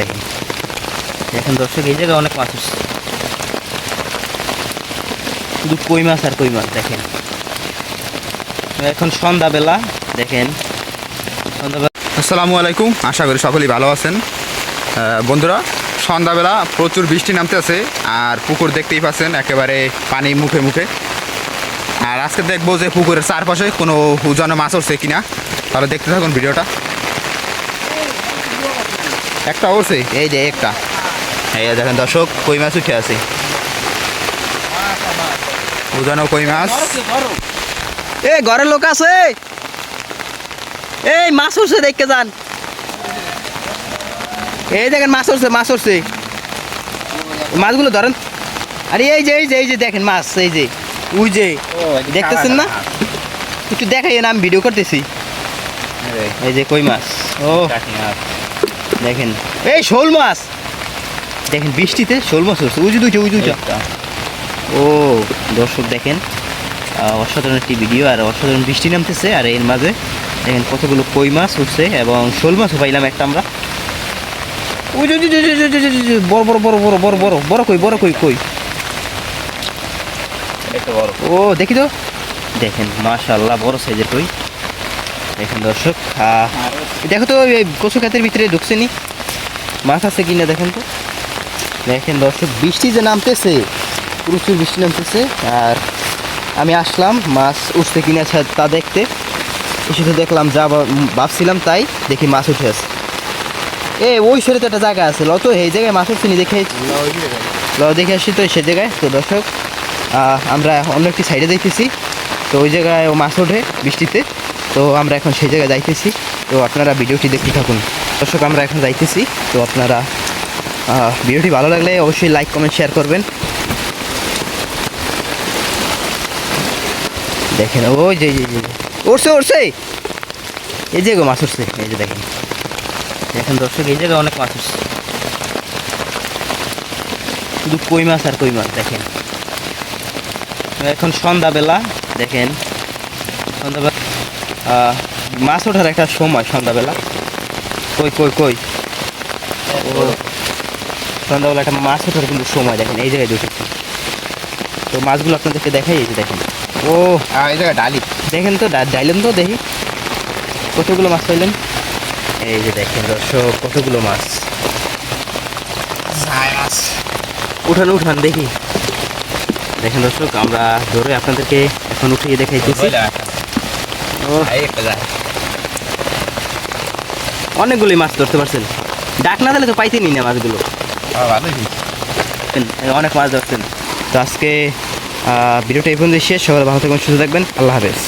দেখেন। দেখেন দর্শক, এই জায়গায় অনেক মাছ উঠছে শুধু কই মাছ আর কই মাছ, দেখেন। এখন সন্ধ্যাবেলা, দেখেন। সন্ধ্যাবেলা আসসালামু আলাইকুম, আশা করি সকলেই ভালো আছেন। বন্ধুরা, সন্ধ্যাবেলা প্রচুর বৃষ্টি নামতে আছে, আর পুকুর দেখতেই পাচ্ছেন, একেবারে পানি মুখে মুখে। আর আজকে দেখব যে পুকুরের চারপাশে কোনো উজানো মাছ উঠছে কিনা। তাহলে দেখতে থাকুন ভিডিওটা। একটা উঠছে এই যে একটা। এই দেখেন দর্শক কই মাছ উঠে আছে? উজানো কই মাছ? এ ঘরের লোক আছে। এই মাছ উঠছে দেখতে যান। এই দেখেন মাছ উঠছে মাছ উঠছে। মাছগুলো ধরেন। আরে এই যে এই যে এই যে দেখেন মাছ এই যে। ওই যে দেখতেছেন না? একটু দেখাই না আমি ভিডিও করতেছি। এই যে কই মাছ? ও। দেখেন। এই শোল মাছ। দেখেন বৃষ্টিতে শোল মাছ হচ্ছে। উঁচু দুইটা উঁচু ও দর্শক দেখেন অসাধারণ একটি ভিডিও আর অসাধারণ বৃষ্টি নামতেছে। আর এর মাঝে দেখেন কতগুলো কই মাছ উঠছে এবং শোল মাছও পাইলাম একটা আমরা। বড় বড় বড় বড় বড় বড় বড় কই বড় কই কই? ও দেখি তো। দেখেন মাশাল্লাহ বড় সাইজের কই। দেখেন দর্শক। দেখো তো কচু খাতের ভিতরে ঢুকছে নি মাছ আছে কিনা দেখেন তো। দেখেন দর্শক, বৃষ্টি যে নামতেছে, প্রচুর বৃষ্টি নামতেছে। আর আমি আসলাম, মাছ উঠছে কিনা তা দেখতে। তো দেখলাম, যা ভাবছিলাম তাই দেখি মাছ উঠে আছে। এ, ওই সরে তো একটা জায়গা আছে। ল তো, এই জায়গায় মাছ উঠছে নি দেখে ল দেখে আসি তো, সে জায়গায়। তো দর্শক আমরা অন্য একটি সাইডে যাইতেছি তো ওই জায়গায় ও মাছ ওঠে বৃষ্টিতে। তো আমরা এখন সেই জায়গায় যাইতেছি। তো আপনারা ভিডিওটি দেখতে থাকুন। দর্শক, আমরা এখন যাইতেছি। তো আপনারা ভিডিওটি ভালো লাগলে অবশ্যই লাইক কমেন্ট শেয়ার করবেন। দেখেন, ওই যে। উঠছে উঠছে এই যে গো, মাছ উঠছে এই যে দেখেন। দেখেন দর্শক, এই জায়গায় অনেক মাছ উঠছে শুধু কই মাছ আর কই মাছ, দেখেন। এখন সন্ধ্যাবেলা, দেখেন। সন্ধ্যাবেলা মাছ ওঠার একটা সময় সন্ধ্যাবেলা। কই কই কই? ও সন্ধ্যাবেলা একটা মাছ ওঠার কিন্তু সময় দেখেন এই জায়গায় দুটো তো মাছগুলো আপনাদেরকে দেখাই এই যে দেখেন। ও এই জায়গায় ডালি। দেখেন তো ডাইলেন তো দেখি। কতগুলো মাছ পাইলেন? এই যে দেখেন দর্শক কতগুলো মাছ। মাছ উঠান উঠান দেখি। দেখেন দর্শক আমরা ধরে আপনাদেরকে এখন উঠিয়ে দেখাইতেছি। অনেকগুলি মাছ ধরতে পারছেন। ডাক না দিলে তো পাইতেনি না মাছগুলো। অনেক মাছ ধরছেন। তো আজকে ভিডিওটা এই পর্যন্ত শেষ। সবাই ভালো থাকবেন সুস্থ থাকবেন। আল্লাহ হাফেজ।